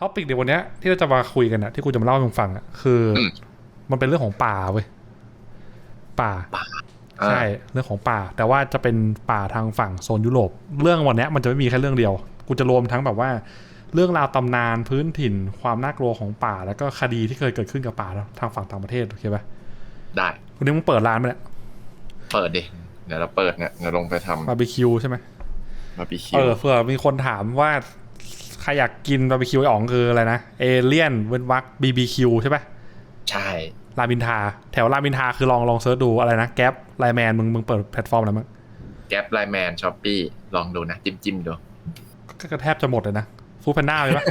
ท็อปิกเดี๋ยววันเนี้ยที่เราจะมาคุยกันอะที่กูจะมาเล่าให้มึงฟังอะคืออมมันเป็นเรื่องของป่าเว้ยป่าอ่า ใช่เรื่องของป่า แต่ว่าจะเป็นป่าทางฝั่งโซนยุโรป เรื่องวันเนี้ยมันจะไม่มีแค่เรื่องเดียว กูจะรวมทั้งแบบว่า เรื่องราวตำนานพื้นถิ่น ความน่ากลัวของป่า แล้วก็คดีที่เคยเกิดขึ้นกับป่าทางฝั่งต่างประเทศโอเคปะได้วันนี้มึงเปิดร้านไปเนี่ยเปิดดิเดี๋ยวเราเปิดเนี่ยเดี๋ยวลงไปทบาร์บีคิวใช่ไหมำบาร์บีคิเอวอเผื่อมีคนถามว่าใค รอยากกินบาร์บีคิวไอ้อ๋องคืออะไรนะเอเลียนเวนวักบีบีคิวใช่ปะใช่รามอินทราแถวรามอินทราคือลองลองเซิร์ชดูอะไรนะแก๊ปไลแมนมึงมึงเปิดแพลตฟอร์มอะไรมั้งแก๊ปไลแมนช้อปปี้ลองดูนะ จิ้มจิ้มดู ก็ก็แทบจะหมดเลยนะฟู้ดแพนด้าเลยปะ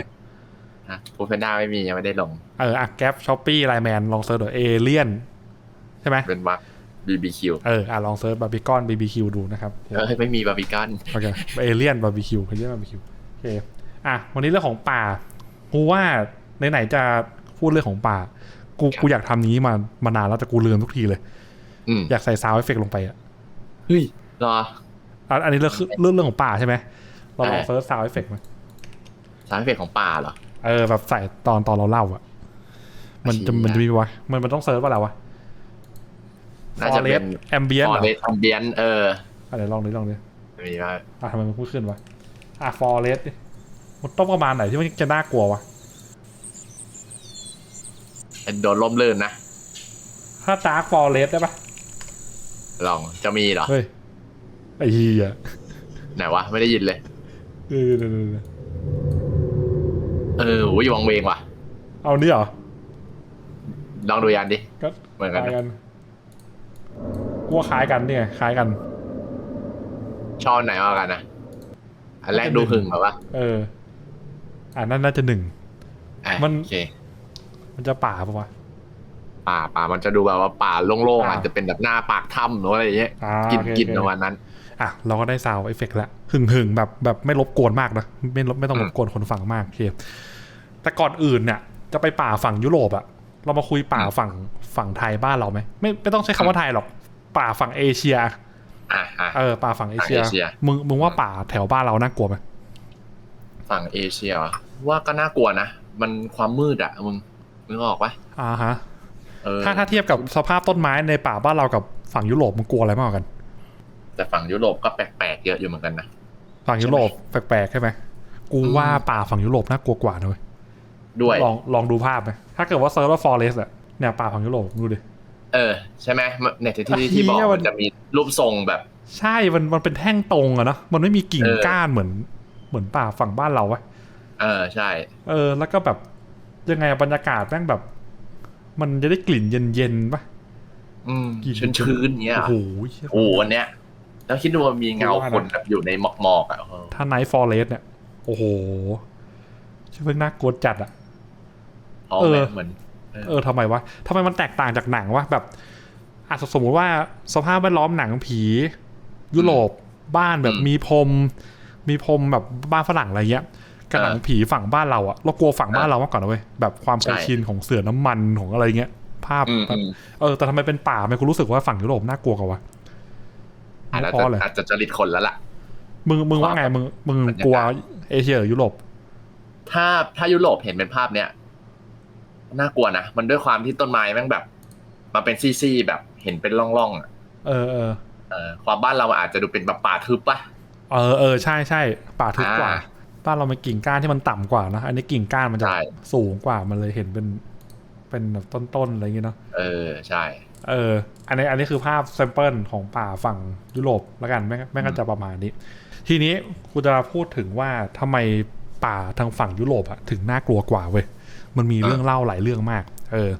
นะฟูเพนด้าไม่มียังไม่ได้ลง เอออะแก๊ปช้อปปี้ไลแมนลองเซิร์ชดูเอเลียนใช่ไหมเป็นวักบีบีคิวเอออะลองเซิร์ชบาร์บีคอนบีบีคิวดูนะครับเออไม่มีบาร์บีคอนโอเคเอเลียนบาร์บีคิวเอเลียนบาร์บีคิวโอเค อะวันนี้เรื่องของป่า กูว่าไหนๆจะพูดเรื่องของป่า กูกูอยากทำนี้มามานานแล้วแต่กูลืมทุกทีเลยอืมอยากใส่ซาวด์เอฟเฟกลงไปอะเฮ้ยรออะอันนี้เรื่องเรื่องเรื่องของป่าใช่ไหมเราลองเออเซิร์ชซาวด์เอฟเฟกไหมสารเฟกของป่าเหรอเออแบบใส่ตอนตอนเราเล่าอะ มันจะเชี่ยมันจะมีวะมันมันต้องเซิร์ชว่าอะไรวะน่าจะเป็นแอมเบียนฟอเหรอเรสต์เบียนเอออะไรลองดิลองดิมีว่าอะทำไมมันพูดขึ้นวะอะฟอเรส มันต้องประมาณไหนที่มันจะน่ากลัววะเป็นโดนล่มลื่นนะ ถ้าดาร์กฟอเรสได้ปะลองจะมีเหรอ เฮ้ย ไอ้เหี้ยไหนวะ ไม่ได้ยินเลยเออเออเออเออเออโอ้ยวังเวงว่ะเอานี่เหรอ ลองดูยันดิ ก็เหมือนคกันล้ายนะกันกลัวคล้ายกันเนี่ยคล้ายกัน ชอบไหนมากกว่ากันนะ อันแรกดูหึงเหรอวะ เออ อ่านั่นน่าจะหนึ่ง อะมัน โอเคมันจะป่าปะวะป่าป่ามันจะดูแบบว่าป่าโล่งๆอ่าอาจจะเป็นแบบหน้าปากถ้ำหรืออะไรอย่างเงี้ยอ่ากินโอเคกินโอเคประมาณนั้น อะเราก็ได้ซาวเอฟเฟกแล้วหึงหึงแบบแบบไม่รบกวนมากนะไม่รบไม่ต้องอืรม บกวนคนฟังมากโอเคแต่ก่อนอื่นเนี่ยจะไปป่าฝั่งยุโรปอะเรามาคุยป่าฝั่งฝั่งไทยบ้านเราไหมไม่ไม่ต้องใช้คำว่าไทยหรอกป่าฝั่งเอเชีย อะอะ เออป่าฝั่งเอเชีย ฝั่งเอเชีย มึงมึงว่าป่าแถวบ้านเราน่ากลัวไหม ฝั่งเอเชียเหรอว่าก็น่ากลัวนะ มันความมืดอะมึงนึกออกปะอ่าฮะเออถ้าถ้าเทียบกับสภาพต้นไม้ในป่าบ้านเรากับฝั่งยุโรปมึงกลัวอะไรมากกว่ากัน แต่ฝั่งยุโรปก็แปลกๆเยอะอยู่เหมือนกันนะ ฝั่งยุโรปแปลกๆใช่ไหมกูอืมว่าป่าฝั่งยุโรปน่ากลัวกว่านะเว้ยด้วยลองลองดูภาพไหมถ้าเกิดว่าเซิร์ฟว่าฟอเรสอะเนี่ยป่าฝั่งยุโรปดูดิเออใช่ไหมมันเนี่ยที่ที่อะที่บอกเหี้ยมันมันจะมีรูปทรงแบบ ใช่มันมันเป็นแท่งตรงอะเนอะมันไม่มีกิ่งเออก้านเหมือน เหมือนป่าฝั่งบ้านเราวะเออใช่ เออ แล้วก็แบบยังไงอะบรรยากาศแม่งแบบ มันจะได้กลิ่นเย็นๆปะอืมกลิ่นชื้นๆเงี้ยโอ้เหรอโหเหี้ยโอ้โหอันเนี้ย แล้วคิดดูว่ามีเงาคนแบบอยู่ในหมอกๆอะเออถ้าไนท์ฟอเรสเนี่ย โอ้โหชื่อเพิ่งน่ากลัวจัดอะอ๋อเออเหมือนเออทำไมวะทำไมมันแตกต่างจากหนังวะแบบอะสมมติว่าสภาพแวดล้อมหนังผี ยุโรปบ้านแบบมีพรม มีพรมแบบบ้านฝรั่งอะไรเงี้ยกับหนังผีฝั่งบ้านเราอะเรากลัวฝั่งบ้านเรามากกว่านะเว้ยแบบความเคยชินของเสือน้ำมันของอะไรเงี้ย ภาพอืมแบบอืมเออแต่ทำไมเป็นป่าไม่คุณรู้สึกว่าฝั่งยุโรปน่ากลัวกว่าวะอาจไม่จะพอเลยอาจจะจริตคนแล้วล่ะมึงมึงว่าไงมึงมึงบรรยากาศกลัวเอเชียหรือยุโรป ถ้าถ้ายุโรปเห็นเป็นภาพเนี้ยน่ากลัวนะมันด้วยความที่ต้นไม้แม่งแบบมาเป็นซี่ๆแบบเห็นเป็นร่องๆอะเออเออเออความบ้านเราอาจจะดูเป็นแบบป่าทึบปะ เออเออใช่ใช่ป่าทึบกว่าอ่าบ้านเรามันกิ่งก้านที่มันต่ำกว่านะอันนี้กิ่งก้านมันจะใช่สูงกว่ามันเลยเห็นเป็น เป็นแบบต้นๆอะไรอย่างเงี้ยเนาะเออใช่ เออ อันนี้อันนี้คือภาพแซมเปิลของป่าฝั่งยุโรปแล้วกันแม่งแม่งก็จะประมาณนี้ ทีนี้กูจะพูดถึงว่าทำไมป่าทางฝั่งยุโรปอะถึงน่ากลัวกว่าเว้ยมันมีเรื่องเล่าหลายเรื่องมาก เออ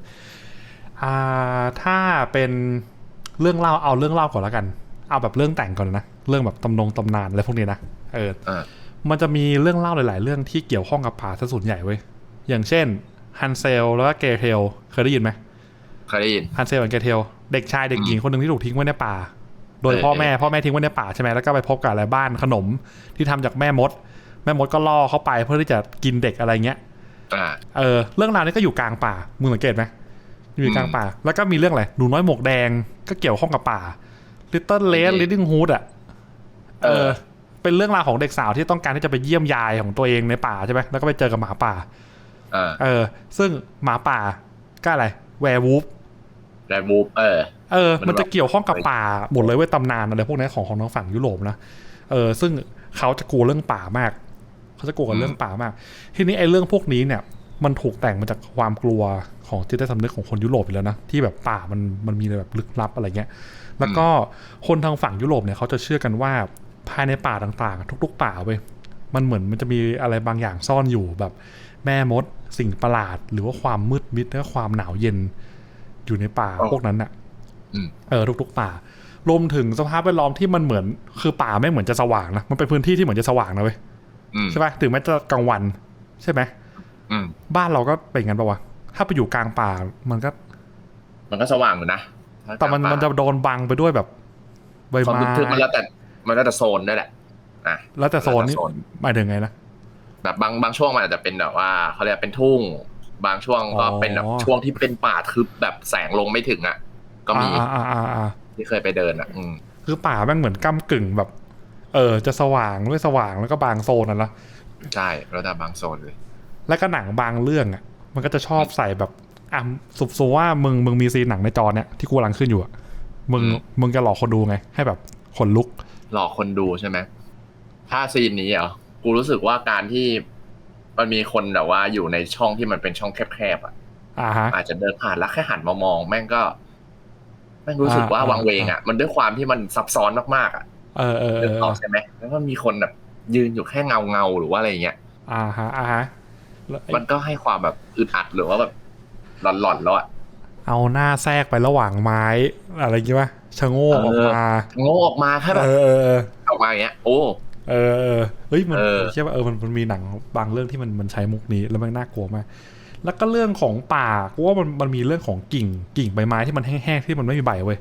อ่าถ้าเป็นเรื่องเล่าเอาเรื่องเล่าก่อนแล้วกัน เอาแบบเรื่องแต่งก่อนนะ เรื่องแบบตำนงตำนานอะไรพวกนี้นะเอออ่ามันจะมีเรื่องเล่าหลาย ๆ เรื่องที่เกี่ยวข้องกับป่าซะส่วนใหญ่เว้ยอย่างเช่นฮันเซลแล้วก็เกเทลเคยได้ยินไหมเคยได้ยินฮันเซลกับเกเทลเด็กชายเด็กหญิงคนหนึ่งที่ถูกทิ้งไว้ในป่า โดยเออพ่อแม่เออพ่อแม่ทิ้งไว้ในป่าใช่ไหมแล้วก็ไปพบกับอะไรบ้านขนมที่ทำจากแม่มด แม่มดก็ล่อเข้าไปเพื่อที่จะกินเด็กอะไรเงี้ยอ่าเออเรื่องราวนี้ก็อยู่กลางป่ามึงสังเกตไหมอยู่กลางอืมป่า แล้วก็มีเรื่องอะไรหนูน้อยหมวกแดงก็เกี่ยวข้องกับป่า Little Red อืม Riding Hood อะ เออ เป็นเรื่องราวของเด็กสาวที่ต้องการที่จะไปเยี่ยมยายของตัวเองในป่าใช่ไหมแล้วก็ไปเจอกับหมาป่าอ่าเออ ซึ่งหมาป่าก็อะไร แวร์วูฟแรดบูฟเออ เออ มัมันนจะแบบเกี่ยวข้องกับป่าหมดเลยเว้ยตำนานอะไรพวกนี้ของของทางฝั่งยุโรปนะ เออ ซึ่งเขาจะกลัวเรื่องป่ามาก เขาจะกลัวกับเรื่องป่ามาก ทีนี้ไอ้เรื่องพวกนี้เนี่ย มันถูกแต่งมาจากความกลัวของจิตใต้สำนึกของคนยุโรปอยู่แล้วนะ ที่แบบป่ามันมันมีอะไรแบบลึกลับอะไรเงี้ย แล้วก็คนทางฝั่งยุโรปเนี่ยเขาจะเชื่อกันว่า ภายในป่าต่างๆ ทุก ๆ ป่าเว้ยมันเหมือนมันจะมีอะไรบางอย่างซ่อนอยู่แบบ แม่มด สิ่งประหลาด หรือว่าความมืดมิดและความหนาวเย็น อยู่ในป่าอ๋อพวกนั้นอะอืมเออทุกๆป่ารวมถึงสภาพแวดล้อมที่มันเหมือน คือป่าไม่เหมือนจะสว่างนะมันเป็นพื้นที่ที่เหมือนจะสว่างนะเว้ยอืมใช่ปะถึงแม้จะกลางวัน ใช่ไหมอืมบ้านเราก็เป็นงั้นปะวะถ้าไปอยู่กลางป่ามันก็ มันก็สว่างอยู่นะแต่มันมันจะโดนบังไปด้วยแบบใบความไม้ทึบๆมันแล้วแต่ มันแล้วแต่โซนด้วยแหละอะแล้วแต่โซนนี่แล้วแต่โซนหมายถึงไงนะแบบบางบางช่วงมันอาจจะเป็นแบบว่าเขาเรียกเป็นทุ่ง บางช่วงก็อ๋อเป็นแบบช่วงที่เป็นป่าทึบแบบแสงลงไม่ถึงอะ ก็มีอ่าอ่าอ่าอ่าที่เคยไปเดินอะ อืมคือป่าแม่งเหมือนก้ากึ่งแบบ เออ จะสว่างไม่สว่างแล้วก็บางโซนน่ะนะใช่แล้วแต่บางโซนเลย แล้วก็หนังบางเรื่องอะ มันก็จะชอบใส่แบบอะสุบสว่ามึงมึงมีซีนหนังในจอเนี่ยที่กูกำลังขึ้นอยู่อะมึงอืมมึงจะหลอกคนดูไง ให้แบบขนลุก หลอกคนดูใช่ไหมถ้าซีนนี้เหรอกูรู้สึกว่าการที่มันมีคนแบบว่าอยู่ในช่องที่มันเป็นช่องแคบๆอะอ่าฮะอาจจะเดินผ่านแล้วแค่หันมามอง แม่งก็แม่งรู้สึกว่าอ่าวังเวงอะ มันด้วยความที่มันซับซ้อนมากๆอะเออเออเอนึกอออกใช่ไหมแล้วก็มีคนแบบยืนอยู่แค่เงาเงาๆหรือว่าอะไรอย่างเงี้ยอ่าฮะอ่าฮะแล้วไอ้มันก็ให้ความแบบอึดอัดหรือว่าแบบหลอนๆแล้วอะเอาหน้าแทรกไประหว่างไม้ อะไรอย่างงี้ป่ะชะโงกออกมาโง่ออกมาแค่แบเอบอเออเออออกมาอย่างเงี้ย โอ้เออเออเฮ้ยมันเออใช่ป่ะเออมันมันมีหนังบางเรื่องที่มันมันใช้มุกนี้แล้วมันน่ากลัวมากแล้วก็เรื่องของป่ากูว่ามันมันมีเรื่องของกิ่งกิ่งใบไม้ที่มันแห้งๆที่มันไม่มีใบเว้ย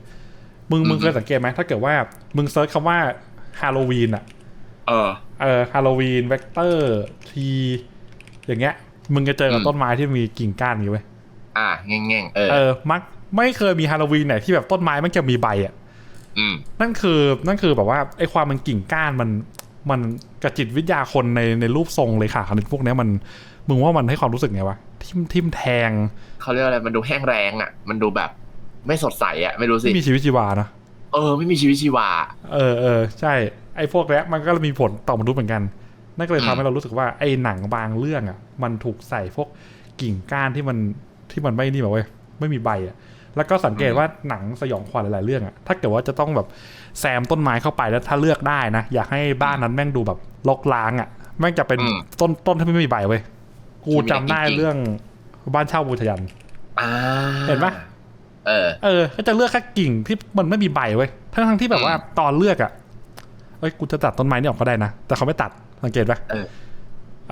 มึงมึงเคยสังเกตไหมถ้าเกิดว่ามึงเซิร์ชคำว่าฮาโลวีนอะเออเออฮาโลวีนเวกเตอร์ทีอย่างเงี้ย มึงจะเจอกับอืมต้นไม้ที่มีกิ่งก้านอย่างงี้เว้ยอะแง่งๆเออเออมัก ไม่เคยมีฮาโลวีนไหนที่แบบต้นไม้มันจะมีใบอะอืมนั่นคือนั่นคือแบบว่าไอ้ความมันกิ่งก้านมันมันกระจิตวิทยาคนในในรูปทรงเลยค่ะคณิตพวกเนี้ยมันมึงว่ามันให้ความรู้สึกไงวะทิมทิมแทงเขาเรียกอะไรมันดูแห้งแรงอะ มันดูแบบ ไม่สดใสอะไม่รู้สิไม่มีชีวิตชีวานะเออ ไม่มีชีวิตชีวา เออเออใช่ไอ้พวกเนี้ยมันก็มีผลต่อมนุษย์เหมือนกันนั่นก็เลยอืมทำให้เรารู้สึกว่าไอ้หนังบางเรื่องอะ มันถูกใส่พวกกิ่งก้านที่มันที่มันไม่นี่แบบเว้ยไม่มีใบอะ แล้วก็สังเกตว่าหนังสยองขวัญหลายๆเรื่องอะถ้าเกิดว่าจะต้องแบบแซมต้นไม้เข้าไปแล้วถ้าเลือกได้นะ อยากให้บ้านนั้นแม่งดูแบบลกล้างอะแม่งจะเป็นอืมต้นต้นที่ไม่มีใบเว้ยกูที่มีจำได้แต่กิ่งๆเรื่องบ้านเช่าบูชยันอ่าเห็นปะเออ เออ ก็จะเลือกแค่กิ่งที่มันไม่มีใบเว้ยทั้งทั้งๆที่แบบว่าอืมตอนเลือกอะเอ้ยกูจะตัดต้นไม้นี่ออกก็ได้นะ แต่เขาไม่ตัดสังเกตปะเออ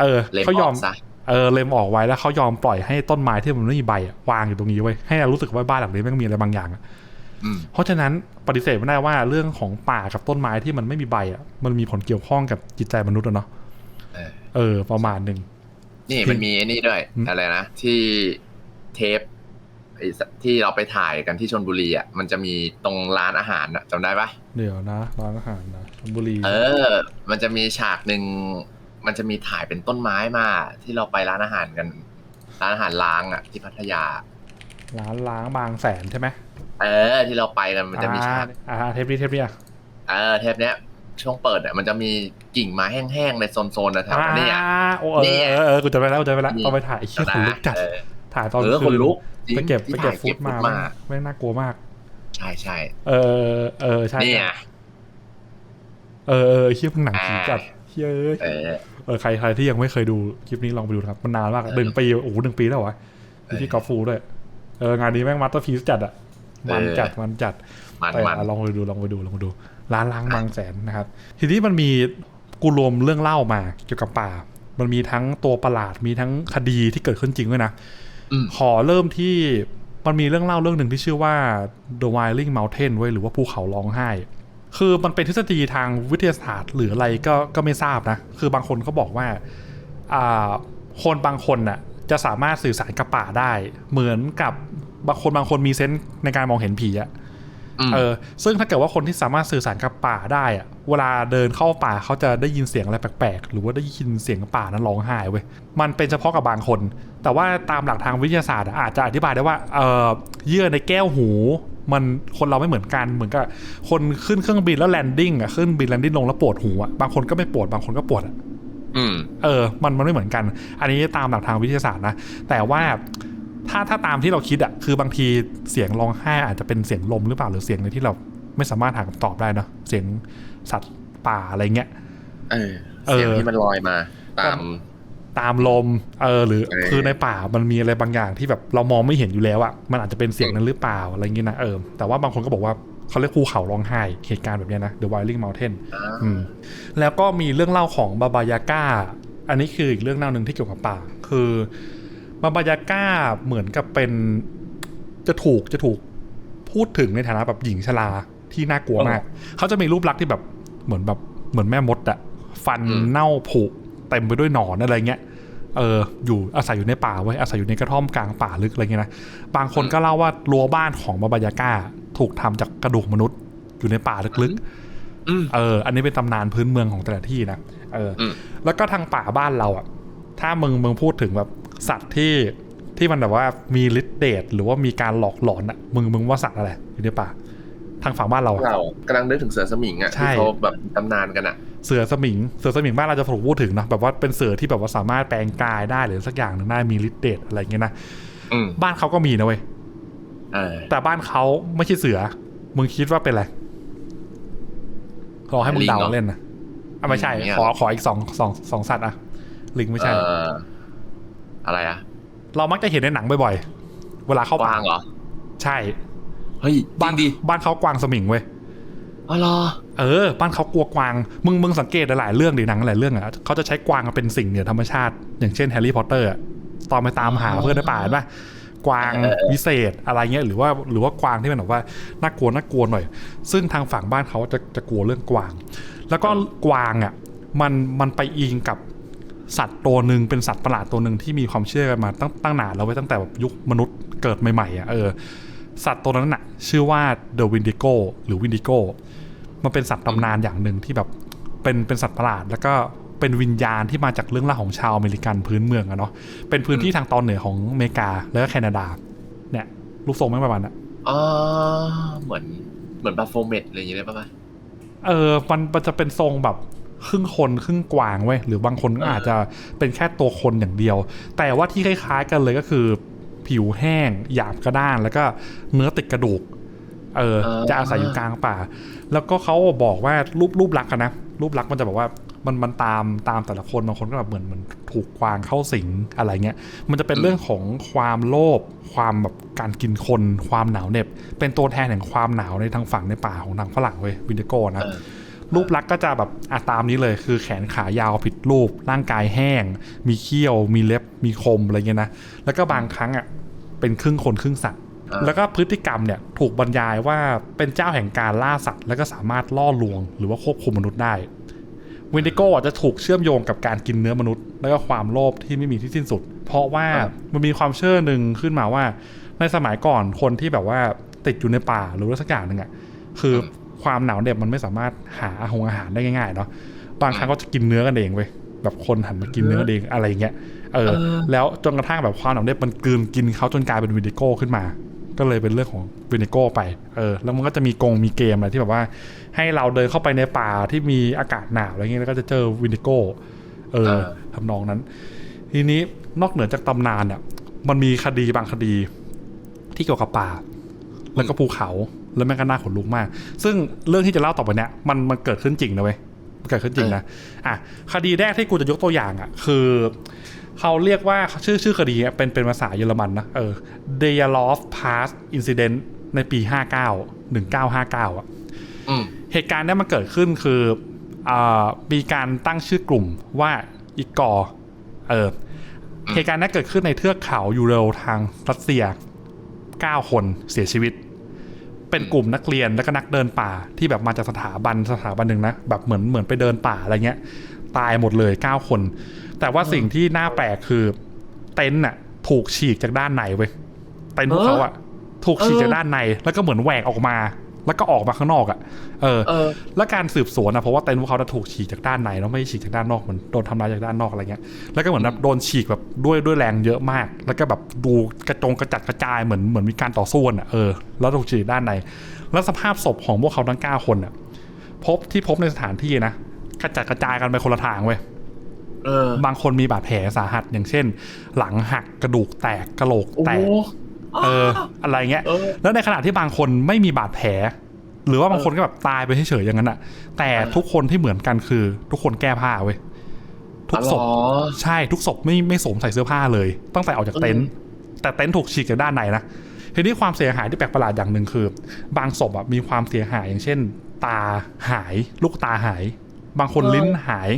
เออเล็มเขายอมกซะ เออเลมออกไว้แล้วเขายอมปล่อยให้ต้นไม้ที่มันไม่มีใบอะวางอยู่ตรงนี้ไว้ยให้เรารู้สึกว่าบ้านหลังนี้แมันมีอะไรบางอย่างอะอืมเพราะฉะนั้นปฏิเสธไม่ได้ว่าเรื่องของป่ากับต้นไม้ที่มันไม่มีใบอะมันมีผลเกี่ยวข้องกับจิตใจมนุษย์อะเนาะเออเออ ประมาณหนึ่งนี่มันมีไอ้นี่ด้วยอืมอะไรนะที่เทปไอ้สที่เราไปถ่ายกันที่ชนบุรีอะมันจะมีตรงร้านอาหารอะจำได้ปะเดี๋ยวนะร้านอาหารนะชลบุรี เออ มันจะมีฉากหนึ่ง มันจะมีถ่ายเป็นต้นไม้มา ที่เราไปร้านอาหารกัน ร้านอาหารล้างอะ ที่พัทยา ร้านล้างบางแสนใช่ไหมเออ ที่เราไปกันมันจะมีฉากอ่าอ่าเทปนี้เทปนี้อะเออเทปเนี้ยช่วงเปิดเนี่ยมันจะมีกิ่งไม้แห้งๆในโซนๆนะแถวนั้นเนี่ยอ่าโอ้เอเนี่อยเออเออกูจะไปแล้วกูจะไปแล้วนี่ต้องไปถ่ายไอ้เชี่ยขนลุกจัดเออถ่ายตอนเออคนลุกจริงไปเก็บที่ไปเก็บถ่ายฟุตมามาไม่งน่ากลัวมาก ใช่ใช่เออเออใช่เนี่ยเออเออเชี่ยเพิ่งหนังผีจัดเชี่ยเอ้ยเออ เออใครใครที่ยังไม่เคยดูคลิปนี้ลองไปดูนะครับ มันนานมากเออหนึ่งปีโอ้โหหนึ่งปีแล้วเหรอวะอยู่ที่เออกอล์ฟฟูด้วยเอองานนี้แม่งมาสเตอร์พีซจัดอะมันเออจัดมันจัดมันแต่มันลองไปดูลองไปดูลองไปดู ร้านล้างบางแสนนะครับ ทีนี้มันมีกูรวมเรื่องเล่ามาเกี่ยวกับป่า มันมีทั้งตัวประหลาดมีทั้งคดีที่เกิดขึ้นจริงด้วยนะอืมขอเริ่มที่มันมีเรื่องเล่าเรื่องหนึ่งที่ชื่อว่า The Wailing Mountain ไว้ยหรือว่าภูเขาร้องไห้ คือมันเป็นทฤษฎีทางวิทยาศาสตร์ หรืออะไรก็ก็ไม่ทราบนะ คือบางคนเขาบอกว่าอ่าคนบางคนน่ะจะสามารถสื่อสารกับป่าได้ เหมือนกับบางคนบางคนมีเซนส์ในการมองเห็นผีอะอืมเออ ซึ่งถ้าเกิดว่าคนที่สามารถสื่อสารกับป่าได้อะเวลาเดินเข้าป่าเขาจะได้ยินเสียงอะไรแปลกๆ หรือว่าได้ยินเสียงป่านั้นร้องไห้เว้ย มันเป็นเฉพาะกับบางคน แต่ว่าตามหลักทางวิทยาศาสตร์อะอาจจะอธิบายได้ว่า เออเยื่อในแก้วหู มันคนเราไม่เหมือนกันเหมือนกับคนขึ้นเครื่องบินแล้วแลนดิ้งอะขึ้นบินแลนดิ้งลงแล้วปวดหูอะบางคนก็ไม่ปวดบางคนก็ปวดอะอืมเออ มันมันไม่เหมือนกัน อันนี้ตามหลักทางวิทยาศาสตร์นะแต่ว่าถ้าถ้าตามที่เราคิดอะคือบางทีเสียงร้องไห้อาจจะเป็นเสียงลมหรือเปล่าหรือเสียงในที่เราไม่สามารถหาคำตอบได้เนอะเสียงสัตว์ป่าอะไรเงี้ยเออเออเสียงที่มันลอยมาตาม ตามลมเออหรือเออคือในป่ามันมีอะไรบางอย่างที่แบบเรามองไม่เห็นอยู่แล้วอะมันอาจจะเป็นเสียงนั้นหรือเปล่าอะไรเงี้ยนะเออแต่ว่าบางคนก็บอกว่าเขาเรียกภูเขาร้องไห้เหตุการณ์แบบเนี้ยนะ The Wailing Mountain อ่าอืมแล้วก็มีเรื่องเล่าของบาบายาก้า อันนี้คืออีกเรื่องเล่าหนึ่งที่เกี่ยวกับป่า คือบาบายาก้าเหมือนกับเป็นจะถูกจะถูกพูดถึงในฐานะแบบหญิงชราที่น่ากลัวมาก เขาจะมีรูปลักษณ์ที่แบบเหมือนแบบเหมือนแม่มดอะฟันอืมเน่าผุ เต็มไปด้วยหนอนอะไรเงี้ยเอออยู่อาศัยอยู่ในป่าไว้ยอาศัยอยู่ในกระท่อมกลางป่าลึกอะไรเงี้ยนะบางคนก็เล่าว่ารั้วบ้านของบาบายาก้า ถูกทำจากกระดูกมนุษย์อยู่ในป่าลึกๆอืมเออ อันนี้เป็นตำนานพื้นเมืองของแต่ละที่นะเอออมแล้วก็ทางป่าบ้านเราอะ ถ้ามึงมึงพูดถึงแบบสัตว์ที่ที่มันแบบว่ามีฤทธิ์เดชหรือว่ามีการหลอกหลอนอะ มึงมึงว่าสัตว์อะไรอยู่ในป่าทางฝั่งบ้านเราอะเรากำลังนึกถึงเสือสมิงอะใช่ที่เขาแบบตำนานกันอะ เสือสมิง เสือสมิงบ้านเราจะถูกพูดถึงนะแบบว่าเป็นเสือที่แบบว่าสามารถแปลงกายได้หรือสักอย่างหนึ่งได้มีฤทธิ์เดชอะไรอย่างเงี้ยนะอืมบ้านเขาก็มีนะเว้ยเออแต่บ้านเขาไม่ใช่เสือ มึงคิดว่าเป็นอะไรขอให้มึงเดาเล่นนะอะไม่ใช่ ขอขออีกสองสองสองสัตว์อะลิงไม่ใช่เอ่ออะไรอะเรามักจะเห็นในหนังบ่อยๆเวลาเข้ากป่าวางเหรอ ใช่เฮ้ยบ้านจริงดิบ้านเขากวางสมิงเว้ย อ๋อเหรอเออบ้านเขากลัวกวาง มึงมึงสังเกตหลายๆเรื่องดิหนังหลายเรื่องอะเขาจะใช้กวางเป็นสิ่งเหนือธรรมชาติ อย่างเช่นแฮร์รี่พอตเตอร์อะตอนไปตามหาเพื่อนในป่าเห็นปะกวางวิเศษอะไรเงี้ยหรือว่าหรือว่ากวางที่มันแบบว่าน่ากลัวน่ากลัวหน่อย ซึ่งทางฝั่งบ้านเขาจะจะกลัวเรื่องกวาง แล้วก็กวางอะมันมันไปอิงกับสัตว์ตัวหนึ่งเป็นสัตว์ประหลาดตัวหนึ่งที่มีความเชื่อกันมาตั้งตั้งนานแล้วไว้ยตั้งแต่แบบยุคมนุษย์เกิดใหม่ๆอะเออ สัตว์ตัวนั้นน่ะ ชื่อว่า The Wendigo หรือ Wendigo มันเป็นสัตว์ตำนานอย่างหนึ่งที่แบบเป็นเป็นสัตว์ประหลาด แล้วก็เป็นวิญญาณที่มาจากเรื่องเล่าของชาวอเมริกันพื้นเมืองอะเนาะเป็นพื้นที่ทางตอนเหนือของอเมริกาแล้วก็แคนาดา เนี่ยรูปทรงไม่งประมาณนั้นอ๋อเหมือนเหมือนบาโฟเมดอะไรอย่างเงี้ยได้ปะวะเออมันมันจะเป็นทรงแบบครึ่งคนครึ่งกวางเว้ยหรือบางคนก็เออออาจจะเป็นแค่ตัวคนอย่างเดียว แต่ว่าที่คล้ายๆกันเลยก็คือ ผิวแห้ง หยาบกระด้างแล้วก็เนื้อติดกระดูก เออ จะอาศัยอยู่กลางป่า แล้วก็เขาบอกว่ารูปรูปลักษณ์อะนะ รูปลักษณ์มันจะบอกว่ามันมันตามตามแต่ละคนบางคนก็แบบเหมือนเหมันถูกกวางเข้าสิงอะไรเงี้ย มันจะเป็นเรื่องของความโลภความแบบการกินคนความหนาวเหน็บ เป็นตัวแทนแห่งความหนาวในทางฝั่งในป่าของทางฝรั่งเว้ยวินเดโก้นะเออ รูปลักษณ์ก็จะแบบอะตามนี้เลย คือแขนขายาวผิดรูป ร่างกายแห้ง มีเขี้ยว มีเล็บ มีคมอะไรเงี้ยนะ แล้วก็บางครั้งอะเป็นครึ่งคนครึ่งสัตว์อ่าแล้วก็พฤติกรรมเนี่ยถูกบรรยายว่าเป็นเจ้าแห่งการล่าสัตว์ แล้วก็สามารถล่อลวง หรือว่าควบคุมมนุษย์ได้วินดิโก้จะถูกเชื่อมโยงกับการกินเนื้อมนุษย์ แล้วก็ความโลภที่ไม่มีที่สิ้นสุด เพราะว่ามันมีความเชื่อหนึ่งขึ้นมาว่า ในสมัยก่อนคนที่แบบว่าติดอยู่ในป่าหรือว่าสักอย่างหนึ่งอะคือ ความหนาวเหน็บมันไม่สามารถหาอาหงอาหารได้ง่ายๆเนาะบางครั้งก็จะกินเนื้อกันเองเว้ยแบบคนหันมากินเนื้อกันเองอะไรอย่างเงี้ยเออเออ แล้วจนกระทั่งแบบความหนาวเหน็บมันกลืนกินเขาจนกลายเป็นวินดิโก้ขึ้นมา ก็เลยเป็นเรื่องของวินดิโก้ไปเออแล้วมันก็จะมีกงมีเกมอะไรที่แบบว่า ให้เราเดินเข้าไปในป่าที่มีอากาศหนาวอะไรเงี้ยแล้วก็จะเจอวินดิโก้เออเออทำนองนั้น ทีนี้นอกเหนือจากตำนานเนี่ยมันมีคดีบางคดีที่เกี่ยวกับป่า แล้วก็ภูเขา แล้วแม่งก็น่าขนลุกมาก ซึ่งเรื่องที่จะเล่าต่อไปเนี้ยมันมันเกิดขึ้นจริงนะเว้ยมันเกิดขึ้นจริงนะอะคดีแรกที่กูจะยกตัวอย่างอะ คือเขาเรียกว่าชื่อชื่อคดีอะเป็นเป็นภาษาเยอรมันนะเออ d e a l o f Pass Incident ในปี 59 1959 อะอืมเหตุการณ์เนี้มันเกิดขึ้นคืออามีการตั้งชื่อกลุ่มว่าอีกอร์เออเหตุการณ์นี้เกิดขึ้นในเทือกเขายูเรลทางรัสเซีย 9 คนเสียชีวิต เป็นกลุ่มนักเรียนและก็นักเดินป่าที่แบบมาจากสถาบันสถาบันหนึ่งนะแบบเหมือนเหมือนไปเดินป่าอะไรเงี้ย ตายหมดเลย 9 คน แต่ว่าสิ่งที่น่าแปลกคือเต็นท์น่ะถูกฉีกจากด้านในเว้ยเต็นท์พวกเขาอะถูกฉีกจากด้านในแล้วก็เหมือนแหวกออกมา แล้วก็ออกมาข้างนอกอะ่ะเออเออ แล้วการสืบสวนอะเพราะว่าเต็นท์พวกเขาจะถูกฉีกจากด้านในแล้วไม่ได้ฉีกจากด้านนอกเหมือนโดนทำร้ายจากด้านนอกอะไรเงี้ยแล้วก็เหมือนแบบโดนฉีกแบบด้วยด้วยแรงเยอะมาก แล้วก็แบบดูกระจงกระจัดกระจายเหมือนเหมือนมีการต่อสู้กันอะเออแล้วถูกฉีกด้านใน แล้วสภาพศพของพวกเขาทั้งเก้าคนอะพบที่พบในสถานที่นะกระจัดกระจายกันไปคนละทางเว้ยเออบางคนมีบาดแผลสาหัสอย่างเช่น หลังหักกระดูกแตกกระโหลกโอ้แตก เอออะไรเงี้ยเออแล้วในขณะที่บางคนไม่มีบาดแผล หรือว่าบางคนก็แบบตายไปเฉยๆอย่างนั้นอะแต่เออทุกคนที่เหมือนกันคือ ทุกคนแก้ผ้าเว้ยทุกศพอ๋อใช่ทุกศพไม่ไม่สวมใส่เสื้อผ้าเลย ตั้งแต่ออกจากเต็นท์แต่เต็นท์ถูกฉีกจากด้านในนะทีนี้ความเสียหายที่แปลกประหลาดอย่างหนึ่งคือ บางศพอะมีความเสียหายอย่างเช่น ตาหาย ลูกตาหาย บางคนเออลิ้นหาย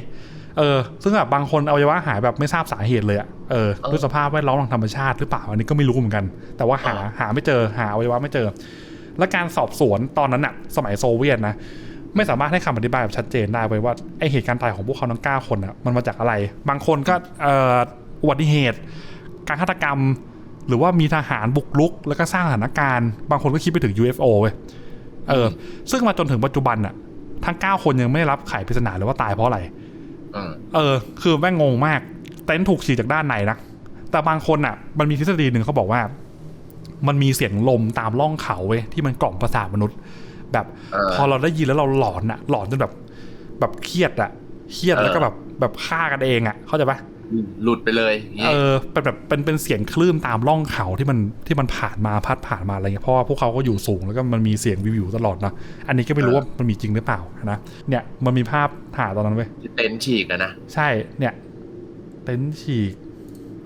เออซึ่งแบบบางคนอวัยวะหายแบบไม่ทราบสาเหตุเลยอะเออเออด้วยสภาพแวดล้อมทางธรรมชาติหรือเปล่าอันนี้ก็ไม่รู้เหมือนกัน แต่ว่าหาเออหาไม่เจอหาอวัยวะไม่เจอ และการสอบสวนตอนนั้นอะสมัยโซเวียตนะไม่สามารถให้คำอธิบายแบบชัดเจนได้เว้ยว่าไอเหตุการณ์ตายของพวกเขาทั้งเก้าคนอะมันมาจากอะไร บางคนก็เอ่ออุบัติเหตุ การฆาตกรรม หรือว่ามีทหารบุกรุก แล้วก็สร้างสถานการณ์ บางคนก็คิดไปถึง UFO เว้ยเออ ซึ่งมาจนถึงปัจจุบันอะทั้ง 9 คนยังไม่ได้รับไขปริศนาเลยว่าตายเพราะอะไรอืม เออ คือแม่งงงมาก เต็นท์ถูกฉีกจากด้านในนะแต่บางคนอะ มันมีทฤษฎีหนึ่งเขาบอกว่า มันมีเสียงลมตามร่องเขาเว้ยที่มันกล่อมประสาทมนุษย์ แบบเออพอเราได้ยินแล้วเราหลอนอะ หลอนจนแบบ แบบเครียดอะเครียดเออแล้วก็แบบแบบฆ่ากันเองอะ เข้าใจปะ หลุดไปเลยอย่างงี้เออเป็นแบบเป็นเป็นเสียงคลื่นตามร่องเขาที่มันที่มันผ่านมาพัดผ่านมาอะไรเงี้ยเพราะว่าพวกเขาก็อยู่สูงแล้วก็มันมีเสียงวิวอยู่ตลอดนะอันนี้ก็ไม่รู้ว่ามันมีจริงหรือเปล่านะเนี่ยมันมีภาพถ่ายตอนนั้นเว้ยที่เต็นท์ฉีกอะนะใช่เนี่ย เต็นท์ฉีก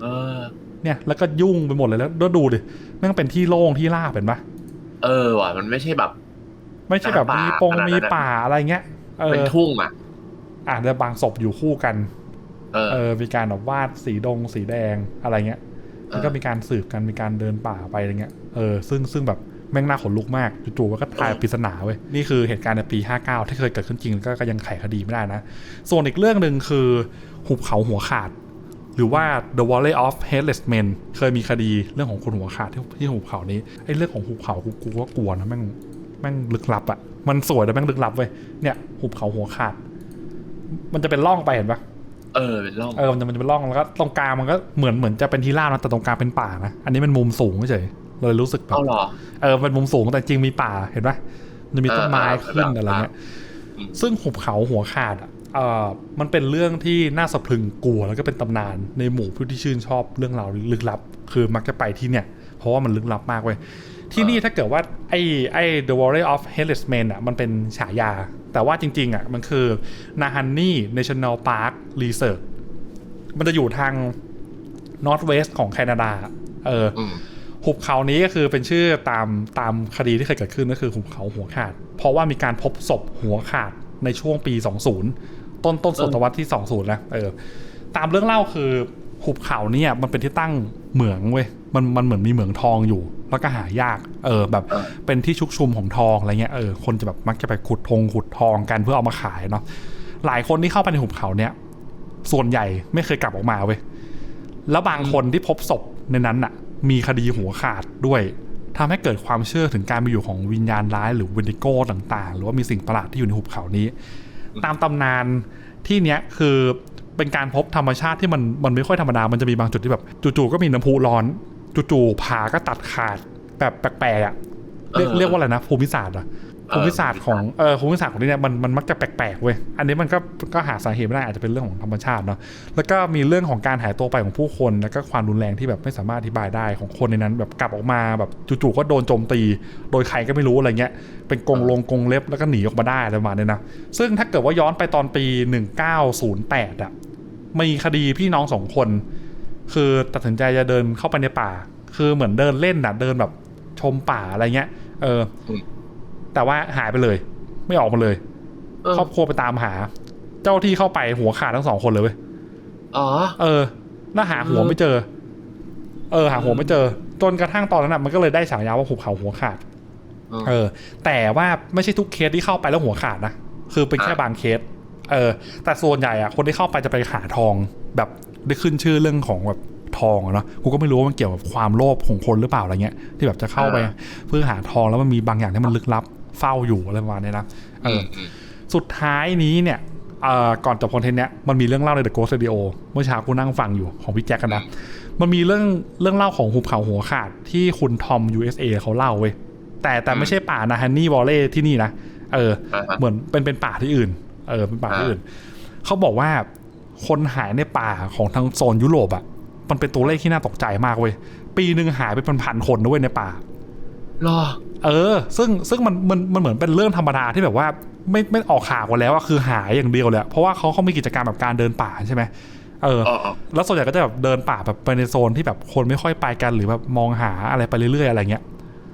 เออ เนี่ย แล้วก็ยุ่งไปหมดเลยแล้วแล้วดูดิแม่งเป็นที่โล่งที่ราบเห็นปะเออว่ะมันไม่ใช่แบบ ไม่ใช่แบบป่ามีมีปงขนาดนั้นมีอะป่าอะไรเงี้ยเอเป็นอทุ่งอะอะเดี๋ยวบางศพอยู่คู่กัน เออเออมีการแบบวาดสีดง สีแดงอะไรเงี้ยแล้วก็มีการสืบกันมีการเดินป่าไปอะไรเงี้ยเออซึ่งซึ่งแบบแม่งน่าขนลุกมากจู่ๆมันก็ทายปริศนาเว้ยนี่คือเหตุการณ์ในปี 59 ที่เคยเกิดขึ้นจริงแล้วก็ก็ยังไขคดีไม่ได้นะ ส่วนอีกเรื่องหนึ่งคือหุบเขาหัวขาด หรือว่า The Valley of Headless Men เคยมีคดีเรื่องของคนหัวขาดที่ที่หุบเขานี้ไอ้เรื่องของหุบเขากูกูก็กลัวนะแม่งแม่งลึกลับอะมันสวยแต่แม่งลึกลับเว้ยเนี่ยหุบเขาหัวขาด มันจะเป็นร่องไปเห็นปะ เออเป็นร่องเออมันจะมันจะเป็นร่องแล้วก็ตรงกลางมันก็เหมือนเหมือนจะเป็นที่ราบนะแต่ตรงกลางเป็นป่านะอันนี้เป็นมุมสูงเฉยๆเลยรู้สึกแบบเอาเหรอ เออเป็นมุมสูงแต่จริงมีป่าเห็นปะมันจะมีต้นไม้เออเออขึ้นแบบอะไรเงี้ยอืมซึ่งหุบเขาหัวขาดอะเออมันเป็นเรื่องที่น่าสะพรึงกลัวแล้วก็เป็นตำนานในหมู่ผู้ที่ชื่นชอบเรื่องราวลึกลับ คือมักจะไปที่เนี่ย เพราะว่ามันลึกลับมากเว้ยที่นี่ถ้าเกิดว่าไอ้ไอ้ The Valley of Headless Men อะมันเป็นฉายา แต่ว่าจริงๆอะมันคือ Nahanni National Park Reserve มันจะอยู่ทาง North West ของแคนาดา เอออืมหุบเขานี้ก็คือเป็นชื่อตามตามคดีที่เคยเกิดขึ้นก็คือหุบเขาหัวขาด เพราะว่ามีการพบศพหัวขาดในช่วงปี 20 ต้นต้นศตวรรษที่ 20 นะ เออ ตามเรื่องเล่าคือ หุบเขาเนี่ยมันเป็นที่ตั้งเหมืองเว้ยมันมันเหมือนมีเหมืองทองอยู่ แล้วก็หายาก เออแบบเป็นที่ชุกชุมของทองอะไรเงี้ยเออคนจะแบบมักจะไปขุดทงขุดทองกันเพื่อเอามาขายเนาะหลายคนที่เข้าไปในหุบเขาเนี่ย ส่วนใหญ่ไม่เคยกลับออกมาเว้ยแล้วบางคนที่พบศพในนั้นน่ะ มีคดีหัวขาดด้วยทำให้เกิดความเชื่อถึงการมีอยู่ของวิญญาณร้ายหรือวินิโก้ต่างๆ หรือว่ามีสิ่งประหลาดที่อยู่ในหุบเขานี้ ตามตำนานที่เนี้ยคือ เป็นการพบธรรมชาติที่มันมันไม่ค่อยธรรมดา มันจะมีบางจุดที่แบบจู่ๆก็มีน้ำพุร้อนจู่ๆผาก็ตัดขาดแบบแปลกๆอะเรียกเรียกว่าอะไรนะภูมิศาสตร์อะ ภูมิศาสตร์ของเออภูมิศาสตร์ของที่เนี่ยมันมันมักจะแปลกๆเว้ยอันนี้มันก็ก็หาสาเหตุไม่ได้อาจจะเป็นเรื่องของธรรมชาติเนาะแล้วก็มีเรื่องของการหายตัวไปของผู้คนแล้วก็ความรุนแรงที่แบบไม่สามารถอธิบายได้ของคนในนั้นแบบกลับออกมาแบบจู่ๆก็โดนโจมตี โดยใครก็ไม่รู้อะไรเงี้ยเป็นกงลงกงเล็บแล้วก็หนีออกมาได้อะไรประมาณนี้นะซึ่งถ้าเกิดว่าย้อนไปตอนปี 1908อะมีคดีพี่น้องสองคน คือตัดสินใจจะเดินเข้าไปในป่า คือเหมือนเดินเล่นอะเดินแบบชมป่าอะไรเงี้ย เออ แต่ว่าหายไปเลย ไม่ออกมาเลยเออครอบครัวไปตามหา เจ้าที่เข้าไปหัวขาดทั้งสองคนเลยเว้ยอ๋อ เออแล้วหาหัวไม่เจอ เออ หาหัวไม่เจอ จนกระทั่งตอนนั้นอะมันก็เลยได้ฉายาว่าหุบเขาหัวขาด เออ แต่ว่าไม่ใช่ทุกเคสที่เข้าไปแล้วหัวขาดนะคือเป็นแค่อะบางเคส เออ แต่ส่วนใหญ่อะคนที่เข้าไปจะไปหาทองแบบได้ขึ้นชื่อเรื่องของแบบทองอะเนาะกูก็ไม่รู้ว่ามันเกี่ยวกับความโลภของคนหรือเปล่าอะไรเงี้ย ที่แบบจะเข้าไป เพื่อหาทองแล้วมันมีบางอย่างที่มันลึกลับ เฝ้าอยู่อะไรประมาณเนี้ยนะเออมสุดท้ายนี้เนี่ยเอ่อก่อนจบคอนเทนต์เนี้ยมันมีเรื่องเล่าใน The Ghost Radio เมื่อเช้ากูนั่งฟังอยู่ของพี่แจ็คกันนะ มันมีเรื่องเรื่องเล่าของหุบเขาหัวขาดที่คุณทอม USA เขาเล่าเว้ยแต่แต่ไม่ใช่ป่านาฮันนี่วอลเล่ที่นี่นะเอออ่าฮะเหมือนเป็นเป็นป่าที่อื่น เออเป็นป่าที่อ่าอื่นเขาบอกว่าคนหายในป่าของทางโซนยุโรปอะมันเป็นตัวเลขที่น่าตกใจมากเว้ยปีหนึ่งหายไปเป็นพันคนนะเว้ยในป่ารอ เออ ซึ่งซึ่งมันมันมันเหมือนเป็นเรื่องธรรมดาที่แบบว่าไม่ไม่ออกข่าวกันแล้วอะคือหายอย่างเดียวเลยอะเพราะว่าเขาเขามีกิจกรรมแบบการเดินป่าใช่ไหมเอออ๋ออ๋อแล้วส่วนใหญ่ก็จะแบบเดินป่าแบบไปในโซนที่แบบคนไม่ค่อยไปกันหรือแบบมองหาอะไรไปเรื่อยๆอะไรเงี้ย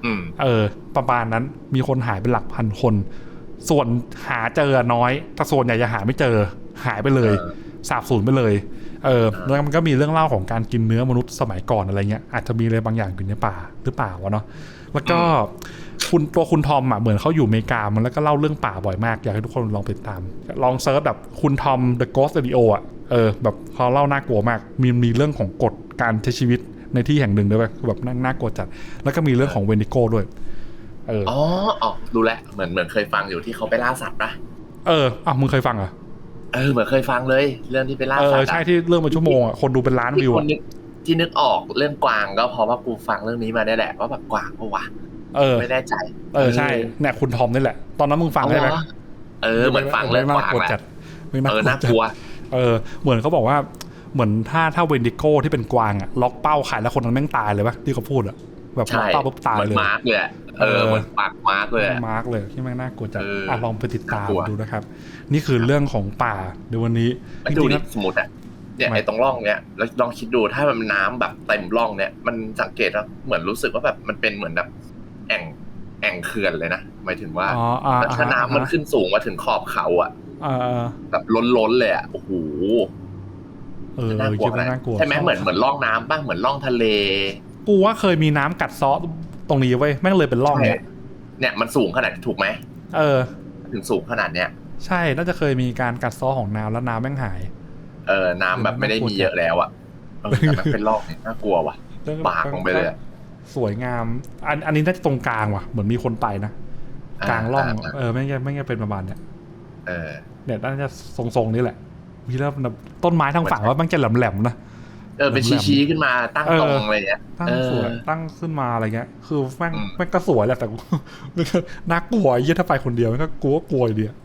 อืมเออ ประมาณนั้นมีคนหายเป็นหลักพันคน ส่วนหาเจอน้อยแต่ส่วนใหญ่จะหาไม่เจอ หายไปเลยเออสาบสูญไปเลยเออเออแล้วมันก็มีเรื่องเล่าของการกินเนื้อมนุษย์สมัยก่อนอะไรเงี้ยอาจจะมีอะไรบางอย่างอยู่ในป่าหรือเปล่าวะเนาะ แล้วก็คุณตัวคุณทอมอะเหมือนเขาอยู่อเมริกามันแล้วก็เล่าเรื่องป่าบ่อยมาก อยากให้ทุกคนลองไปติดตาม ลองเซิร์ชแบบคุณทอม The Ghost Radio อะเออแบบเขาเล่าน่ากลัวมาก มีมีเรื่องของกฎการใช้ชีวิตในที่แห่งหนึ่งด้วยแบบแบบน่าน่ากลัวจัด แล้วก็มีเรื่องของเวนิโก้ด้วยเอออ๋ออ๋อรู้แล้วเหมือนเหมือนเคยฟังอยู่ที่เขาไปล่าสัตว์ปะเอออะมึงเคยฟังเหรอะเออเหมือนเคยฟังเลย เรื่องที่ไปล่าเอสัตอว์อะใช่ที่เรื่องเป็นชั่วโมงอะคนดูเป็นล้านที่วิวคอะนนึก ที่นึกออกเรื่องกวางก็เพราะว่ากูฟังเรื่องนี้มาเนี่ยแหละว่าแบบกวางปะวะเออไม่แน่ใจ เออใช่เนี่ยคุณทอมนี่แหละ ตอนนั้นมึงฟังได้ไหมเอาวะเออเหมือนฟังเรื่องกวางไม่แหละจัดไม่เออน่าน่ากจัดลัวเออ เหมือนเขาบอกว่าเหมือนถ้าถ้าเวนดิโก้ที่เป็นกวางอะล็อกเป้าขายแล้วคนนั้นแม่งตายเลยปะที่เขาพูดอะแบบล็อใช่กเป้าปุ๊บตายเหมือนเลยมาร์กเลยอะเออเออเหมือนปากมาร์กเลยอะมาร์กเลยที่แม่งน่ากลัวจัดเอออ่อะลองไปติดตามน่ากลัวดูนะครับ นี่คือเรื่องของป่าในวันนี้แล้วจดูริงๆดินะสมมติอะ เนี่ยไม่ไอ้ตรงร่องเนี่ยแล้วลองคิดดูถ้ามันน้ำแบบเต็มร่องเนี่ยมันสังเกตว่าเหมือนรู้สึกว่าแบบมันเป็นเหมือนแบบแอ่งแอ่งเขื่อนเลยนะหมายถึงว่าอ๋ออ่าแล้วถ้าอ่าน้ำมันขึ้นสูงมาถึงขอบเขาอะอ่าอ่าแบบล้นๆเลยอะโอ้โหเออน่ากลัวคิดว่านะน่ากลัวใช่ไหมเหมือนเหมือนร่องน้ำบ้างเหมือนร่องทะเล กูว่าเคยมีน้ำกัดเซาะตรงนี้ไว้ยแม่งเลยเป็นร่องเนี่ยเนี่ยมันสูงขนาดนี้ถูกไหมเออ ถึงสูงขนาดเนี้ยใช่น่าจะเคยมีการกัดเซาะของน้ำแล้วน้ำแม่งหาย เออน้ำแบบไม่ได้มีเยอะแล้วอะเออแต่มันเป็นร่องเนี่ยน่ากลัวว่ะปากลงไปเลยอะ สวยงาม อันอันนี้น่าจะตรงกลางว่ะ เหมือนมีคนไปนะ กลางร่องาเออไม่งั้นไม่งั้นเป็นประมาณเนี้ยเออ เนี่ยน่าจะทรงๆนี้แหละมีแล้วแบบต้นไม้ทางฝั่งว่ามันจะแหลมๆนะ เออเป็นแหลมๆชี้ๆขึ้นมาตั้งเออ ตรงอะไรเงี้ย ตั้งเออสวยตั้งขึ้นมาอะไรเงี้ย คือแม่งอืม แม่งก็สวยแหละแต่กู มันก็น่ากลัวไอ้เหี้ยถ้าไปคนเดียวมันก็กลัวกลัวอยู่ดีอะ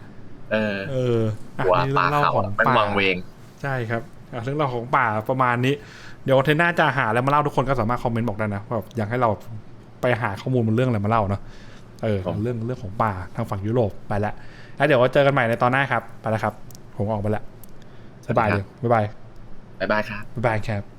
เออเอออะหัวนี่ป่าเรื่องเล่าเขาของมันป่าวังเวง ใช่ครับอะเรื่องราวของป่าประมาณนี้ เดี๋ยวเทนหน้าจะหาอะไรมาเล่าทุกคนก็สามารถคอมเมนต์บอกได้นะว่าแบบอยากให้เราไปหาข้อมูลมันเรื่องอะไรมาเล่าเนาะเออครับเรื่องเรื่องของป่าทางฝั่งยุโรปไปละแล้วเดี๋ยวเจอกันใหม่ในตอนหน้าครับ ไปแล้วครับ ผมออกไปละบ๊ายบายเลยบ๊ายบายบ๊ายบายครับบ๊ายบายครับ